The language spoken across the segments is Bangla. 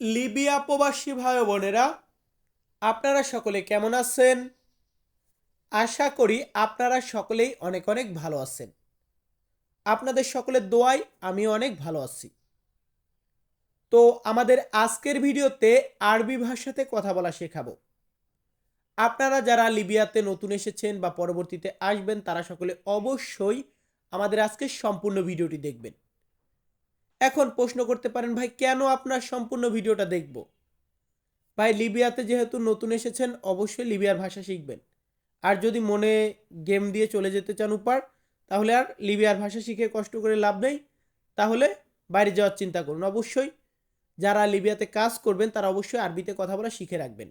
লিবিয়া প্রবাসী ভাই বোনেরা, আপনারা সকলে কেমন আছেন? আশা করি আপনারা সকলেই অনেক অনেক ভালো আছেন। আপনাদের সকলের দোয়ায় আমি অনেক ভালো আছি। তো আমাদের আজকের ভিডিওতে আরবি ভাষাতে কথা বলা শেখাবো। আপনারা যারা লিবিয়াতে নতুন এসেছেন বা পরবর্তীতে আসবেন, তারা সকলে অবশ্যই আমাদের আজকের সম্পূর্ণ ভিডিওটি দেখবেন। এখন প্রশ্ন করতে পারেন, ভাই, কেন আপনার সম্পূর্ণ ভিডিওটা দেখব? ভাই, লিবিয়াতে যেহেতু নতুন এসেছেন, অবশ্যই লিবিয়ার ভাষা শিখবেন। আর যদি মনে গেম দিয়ে চলে যেতে চান উপার, তাহলে আর লিবিয়ার ভাষা শিখে কষ্ট করে লাভ নেই। তাহলে বাইরে যাওয়ার চিন্তা করুন। অবশ্যই যারা লিবিয়াতে কাজ করবেন, তারা অবশ্যই আরবিতে কথা বলা শিখে রাখবেন।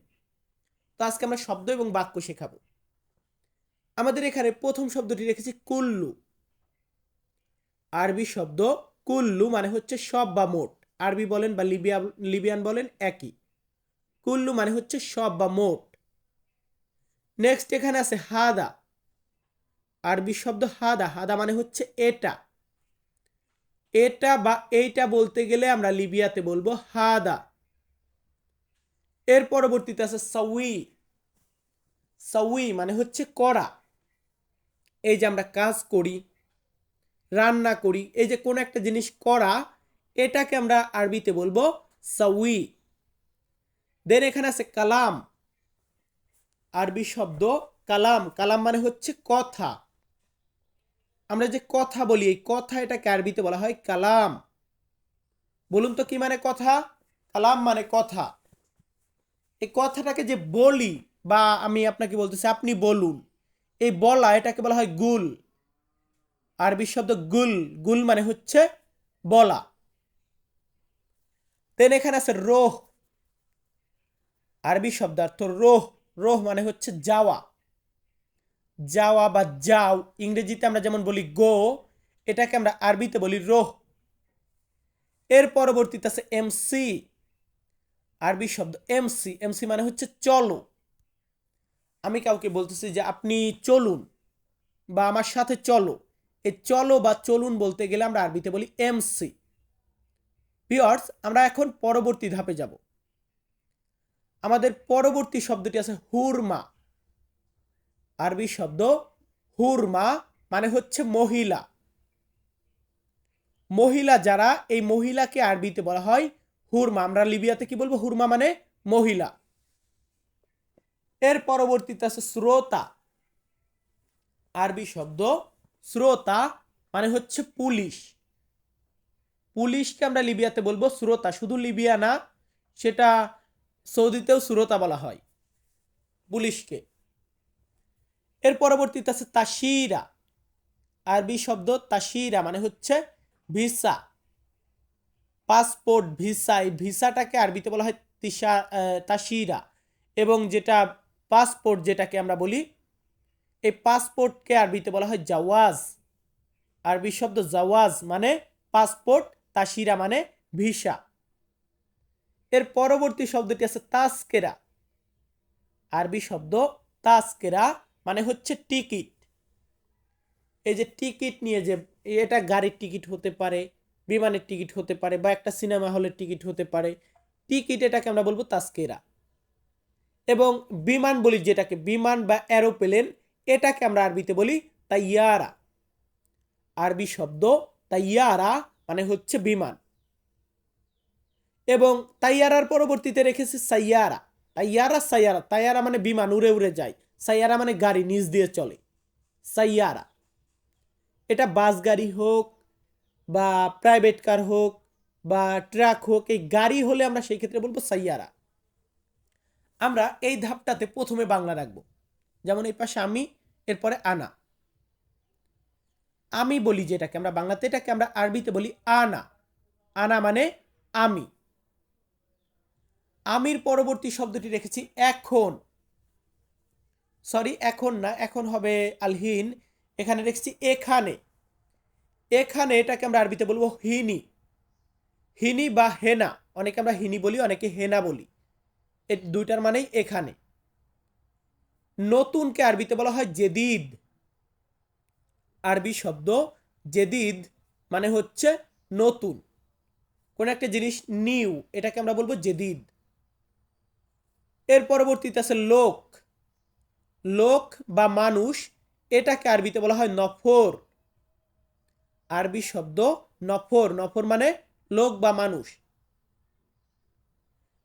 তো আজকে আমরা শব্দ এবং বাক্য শেখাবো। আমাদের এখানে প্রথম শব্দটি রেখেছি কুল্লু। আরবি শব্দ কুল্লু মানে হচ্ছে সব বা মোট। আরবি বলেন বা লিবিয়া, লিবিয়ান বলেন একই। কুল্লু মানে হচ্ছে সব বা মোট। নেক্সট এখানে আছে হাদা। আরবি শব্দ হাদা। হাদা মানে হচ্ছে এটা। এটা বা এইটা বলতে গেলে আমরা লিবিয়াতে বলব হাদা। এর পরবর্তীতে আছে সাউই সাউই মানে হচ্ছে করা এই যে আমরা কাজ করি রান্না করি। এই যে কোনো একটা জিনিস করা, এটাকে আমরা আরবিতে বলব সাউই। দেন এখানে আছে কালাম। আরবি শব্দ কালাম। কালাম মানে হচ্ছে কথা। আমরা যে কথা বলি, এই কথা এটাকে আরবিতে বলা হয় কালাম। বলুন তো কি মানে কথা? কালাম মানে কথা। এই কথাটাকে যে বলি, বা আমি আপনাকে বলতেছি, আপনি বলুন। এই বলা এটাকে বলা হয় গুল। আরবি শব্দ গুল গুল মানে হচ্ছে বলা। দেন এখানে আছে রোহ। আরবি শব্দার্থ রোহ রোহ মানে হচ্ছে যাওয়া। যাওয়া বা যাও, ইংরেজিতে আমরা যেমন বলি গো, এটাকে আমরা আরবিতে বলি রোহ। এর পরবর্তীতে আছে এমসি আরবি শব্দ এমসি এমসি মানে হচ্ছে চলো। আমি কাউকে বলতেছি যে আপনি চলুন বা আমার সাথে চলো। এই চলো বা চলুন বলতে গেলে আমরা আরবিতে বলি এমসি। পিয়ার্স আমরা এখন পরবর্তী ধাপে যাব। আমাদের পরবর্তী শব্দটি আছে হুরমা। আরবি শব্দ হুরমা মানে হচ্ছে মহিলা। মহিলা যারা, এই মহিলাকে আরবিতে বলা হয় হুরমা। আমরা লিবিয়াতে কি বলব? হুরমা মানে মহিলা। এর পরবর্তীতে আছে শ্রোতা। আরবি শব্দ শ্রোতা মানে হচ্ছে পুলিশ। পুলিশকে আমরা লিবিয়াতে বলব শ্রোতা, শুধু লিবিয়া না, সেটা সৌদিতেও শ্রোতা বলা হয় পুলিশকে। এর পরবর্তীতে আছে তাসিরা, আরবি শব্দ তাসিরা মানে হচ্ছে ভিসা, পাসপোর্ট ভিসা। এই ভিসাটাকে আরবিতে বলা হয় তিসা তাসিরা এবং যেটা পাসপোর্ট যেটাকে আমরা বলি এই পাসপোর্টকে আরবিতে বলা হয় জাওয়াজ। আরবি শব্দ জাওয়াজ মানে পাসপোর্ট তাসিরা মানে ভিসা। এর পরবর্তী শব্দটি আছে তাসকেরা। আরবি শব্দ তাসকেরা মানে হচ্ছে টিকিট। এই যে টিকিট নিয়ে যে এটা গাড়ির টিকিট হতে পারে, বিমানের টিকিট হতে পারে বা একটা সিনেমা হলের টিকিট হতে পারে, টিকিট এটাকে আমরা বলব তাস্কেরা। এবং বিমান বলি যেটাকে, বিমান বা অ্যারোপ্লেন এটাকে আমরা আরবিতে বলি তাইয়ারা। আরবি শব্দ তাইয়ারা মানে হচ্ছে বিমান। এবং তাইয়ারার পরবর্তীতে রেখেছে সাইয়ারা। তাইয়ারা সাইয়ারা। তাইয়ারা মানে বিমান, উড়ে উড়ে যায়। সাইয়ারা মানে গাড়ি নিচ দিয়ে চলে। সাইয়ারা। এটা বাস গাড়ি হোক বা প্রাইভেট কার হোক বা ট্রাক হোক, এই গাড়ি হলে আমরা সেই ক্ষেত্রে বলব সাইয়ারা। আমরা এই ধাপটাতে প্রথমে বাংলা রাখব। যেমন এই পাশে আমি এরপরে আনা। আমি বলি যেটাকে, আমরা বাংলাতে এটাকে আমরা আরবিতে বলি আনা। আনা মানে আমি। আমির পরবর্তী শব্দটি রেখেছি এখন। সরি এখন না, এখন হবে আলহিন। এখানে রেখেছি এখানে। এখানে এটাকে আমরা আরবিতে বলব হিনি। হিনি বা হেনা। অনেকে আমরা হিনি বলি, অনেকে হেনা বলি। এ দুইটার মানেই এখানে। নতুনকে আরবিতে বলা হয় জেদিদ। আরবি শব্দ জেদিদ মানে হচ্ছে নতুন। কোন একটা জিনিস নিউ, এটাকে আমরা বলব জেদিদ। এর পরবর্তীতে আছে লোক। লোক বা মানুষ, এটাকে আরবিতে বলা হয় নফর। আরবি শব্দ নফর নফর মানে লোক বা মানুষ।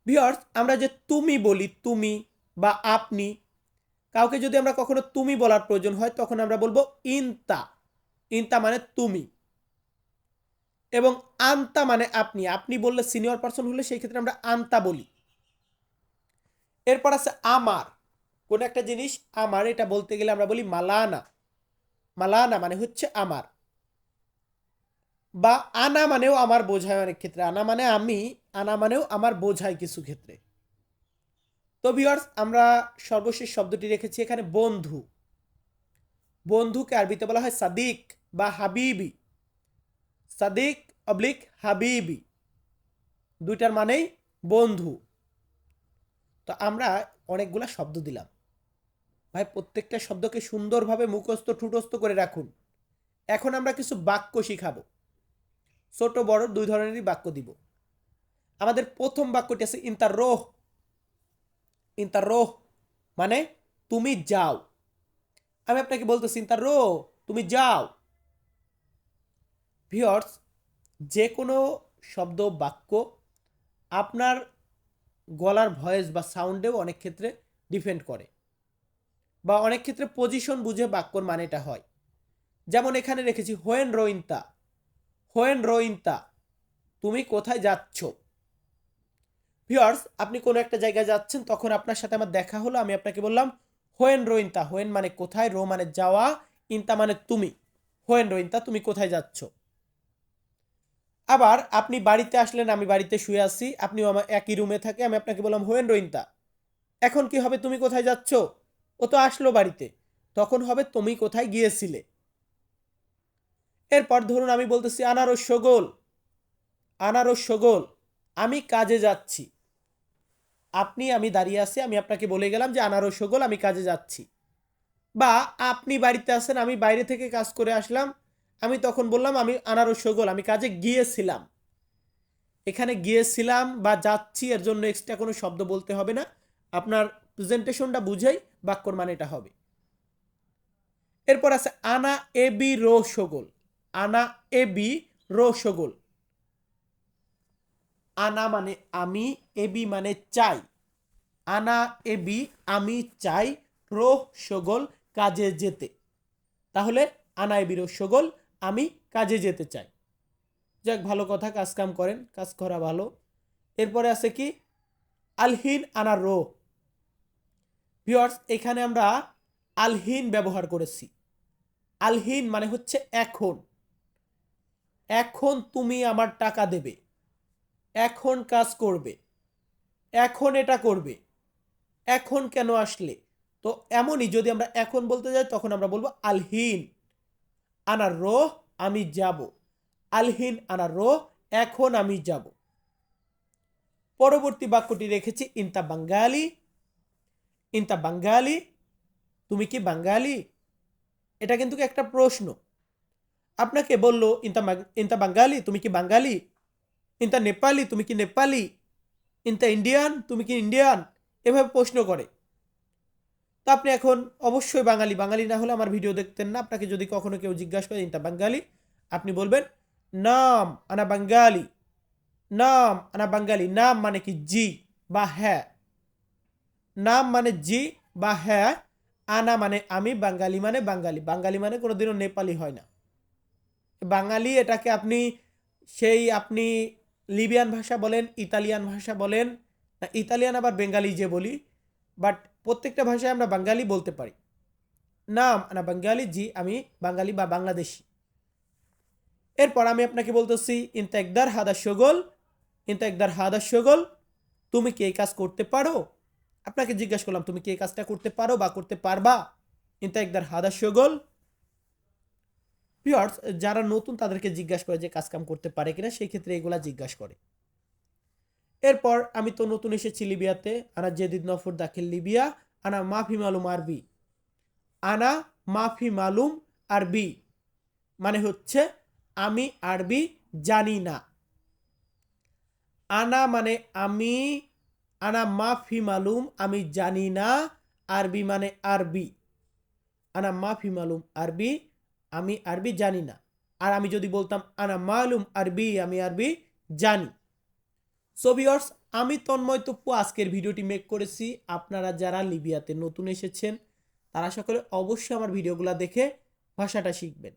ভিওর্স আমরা যে তুমি বলি, তুমি বা আপনি কাউকে যদি আমরা কখনো তুমি বলার প্রয়োজন হয়, তখন আমরা বলব ইনতা। ইনতা মানে তুমি। এবং আন্তা মানে আপনি। আপনি বললে সিনিয়র পার্সন হলে সেই ক্ষেত্রে আমরা আন্তা বলি। এরপর আছে আমার। কোন একটা জিনিস আমার, এটা বলতে গেলে আমরা বলি মালানা। মালানা মানে হচ্ছে আমার। বা আনা মানেও আমার বোঝায় অনেক ক্ষেত্রে। আনা মানে আমি, আনা মানেও আমার বোঝায় কিছু ক্ষেত্রে। তো ভিওর্স আমরা সর্বশেষ শব্দটি রেখেছি এখানে বন্ধু। বন্ধুকে আরবিতে বলা হয় সাদিক বা হাবিবি। সাদিক অবলিক হাবিবি। দুইটার মানেই বন্ধু। তো আমরা অনেকগুলা শব্দ দিলাম। ভাই, প্রত্যেকটা শব্দকে সুন্দরভাবে মুখস্থ, ঠুটস্থ করে রাখুন। এখন আমরা কিছু বাক্য শিখাবো। ছোট, বড় দুই ধরনেরই বাক্য দিব। আমাদের প্রথম বাক্যটি আছে ইন্তার রোহ ইন্তার রোহ মানে তুমি যাও। আমি আপনাকে বলতেছি ইন্তার রো তুমি যাও। ভিওর্স যে কোনো শব্দ, বাক্য আপনার গলার ভয়েস বা সাউন্ডেও অনেক ক্ষেত্রে ডিপেন্ড করে বা অনেক ক্ষেত্রে পজিশন বুঝে বাক্যর মানেটা হয়। যেমন এখানে রেখেছি, হোয়েন রোইন্তা হোয়েন রোইন্তা তুমি কোথায় যাচ্ছ? ভিওর্স আপনি কোনো একটা জায়গায় যাচ্ছেন, তখন আপনার সাথে আমার দেখা হলো, আমি আপনাকে বললাম, হোয়েন রোইন্তা হোয়েন মানে কোথায়? রো মানে যাওয়া, ইন্তা মানে তুমি। হোয়েন রোইন্তা তুমি কোথায় যাচ্ছ? আবার, আপনি বাড়িতে আসলেন, আমি বাড়িতে শুয়ে আছি, আপনিও আমার একই রুমে থাকে, আমি আপনাকে বললাম, হোয়েন রোইন্তা এখন কি হবে? তুমি কোথায় যাচ্ছ? ও তো আসলো বাড়িতে। তখন হবে তুমি কোথায় গিয়েছিলে? এরপর ধরুন আমি বলতেছি, আনারস সগোল আনারস সগোল আমি কাজে যাচ্ছি। আপনি, আমি দাঁড়িয়ে আছি, আমি আপনাকে বলে গেলাম যে আনারস সগোল আমি কাজে যাচ্ছি। বা আপনি বাড়িতে আছেন, আমি বাইরে থেকে কাজ করে আসলাম, আমি তখন বললাম, আমি আনারস সগোল আমি কাজে গিয়েছিলাম। এখানে গিয়েছিলাম বা যাচ্ছি, এর জন্য এক্সট্রা কোনো শব্দ বলতে হবে না। আপনার প্রেজেন্টেশনটা বুঝেই বাক্যর মানে এটা হবে। এরপর আছে, আনা এ বি রো সগোল আনা এ বি রো সগোল আনা মানে আমি, এবি মানে চাই। আনা, এবি, আমি চাই রোহ, সগোল, কাজে যেতে। তাহলে আনা, এবি রো সগোল, আমি কাজে যেতে চাই। যাক, ভালো কথা কাজ কাম করেন, কাজ করা ভালো। এরপরে আছে কি? আলহিন আনা রো ভিওর্স এখানে আমরা আলহিন ব্যবহার করেছি। আলহিন মানে হচ্ছে এখন। এখন তুমি আমার টাকা দেবে। এখন কাজ করবে। এখন এটা করবে। এখন কেন আসলে? তো এমনই যদি আমরা এখন বলতে যাই, তখন আমরা বলব আলহিন আনার রো আমি যাব। আলহিন আনার রো এখন আমি যাব। পরবর্তী বাক্যটি রেখেছি, ইন্তা বাঙ্গালি। ইন্তা বাঙ্গালি, তুমি কি বাঙ্গালি এটা কিন্তু একটা প্রশ্ন। আপনাকে বলল, ইন্তা ইন্তা বাঙ্গালি, তুমি কি বাঙ্গালি ইন্তা নেপালি, তুমি কি নেপালি? ইন্তা ইন্ডিয়ান, তুমি কি ইন্ডিয়ান? এভাবে প্রশ্ন করে। তা আপনি এখন অবশ্যই বাঙালি। বাঙালি না হলে আমার ভিডিও দেখতেন না। আপনাকে যদি কখনো কেউ জিজ্ঞাসা করে, ইন্তা বাঙ্গালি আপনি বলবেন, নাম আনা বাঙ্গালি নাম আনা বাঙ্গালি নাম মানে কি? জি বা হ্যাঁ। নাম মানে জি বা হ্যাঁ। আনা মানে আমি, বাঙালি মানে বাঙালি। বাঙালি মানে কোনোদিনও নেপালি হয় না। বাঙালি এটাকে আপনি, সেই আপনি লিবিয়ান ভাষা বলেন, ইতালিয়ান ভাষা বলেন, না, ইতালিয়ান আবার বেঙ্গালি যে বলি, বাট প্রত্যেকটা ভাষায় আমরা বাঙালি বলতে পারি। নাম না বাঙ্গালি জি, আমি বাঙালি বা বাংলাদেশি। এরপর আমি আপনাকে বলতেছি ইনতা একদার হাদা সগোল ইনতা একদার হাদা সগোল তুমি কি কাজ করতে পারো? আপনাকে জিজ্ঞাসা করলাম, তুমি কি কাজটা করতে পারো বা করতে পারবা? ইনতা একদার হাদা সগোল পিওর্স যারা নতুন, তাদেরকে জিজ্ঞাসা করে যে কাজকাম করতে পারে কিনা, সেই ক্ষেত্রে এগুলা জিজ্ঞাসা করে। এরপর আমি তো নতুন এসেছি লিবিয়াতে, আনা জেদিদ নফর দাখিল লিবিয়া, আনা মাফি মালুম আরবি। আনা মাফি মালুম আরবি। মানে হচ্ছে, আমি আরবি জানি না। আনা মানে আমি, আনা মাফি মালুম আমি জানি না, আরবি মানে আরবি। আনা মাফি মালুম আরবি আমি আরবি জানি না। আর আমি যদি বলতাম, আনা মালুম আরবি, আমি আরবি জানি। সো ভিউয়ার্স আমি তন্ময় তপ্পু আজকের ভিডিওটি মেক করেছি। আপনারা যারা লিবিয়াতে নতুন এসেছেন, তারা সকলে অবশ্যই আমার ভিডিওগুলো দেখে ভাষাটা শিখবেন।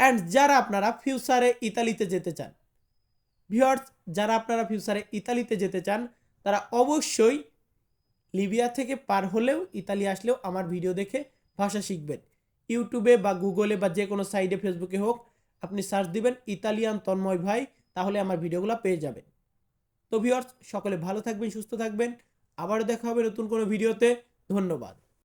অ্যান্ড যারা আপনারা ফিউচারে ইতালিতে যেতে চান ভিউয়ার্স যারা আপনারা ফিউচারে ইতালিতে যেতে চান, তারা অবশ্যই লিবিয়া থেকে পার হলেও, ইতালি আসলেও আমার ভিডিও দেখে ভাষা শিখবেন। ইউটিউবে বা গুগলে বা যে কোনো সাইডে ফেসবুকে হোক, আপনি সার্চ দিবেন ইতালিয়ান তন্ময় ভাই, তাহলে আমার ভিডিওগুলো পেয়ে যাবেন। তো ভিওর্স সকলে ভালো থাকবেন, সুস্থ থাকবেন। আবারও দেখা হবে নতুন কোনো ভিডিওতে। ধন্যবাদ।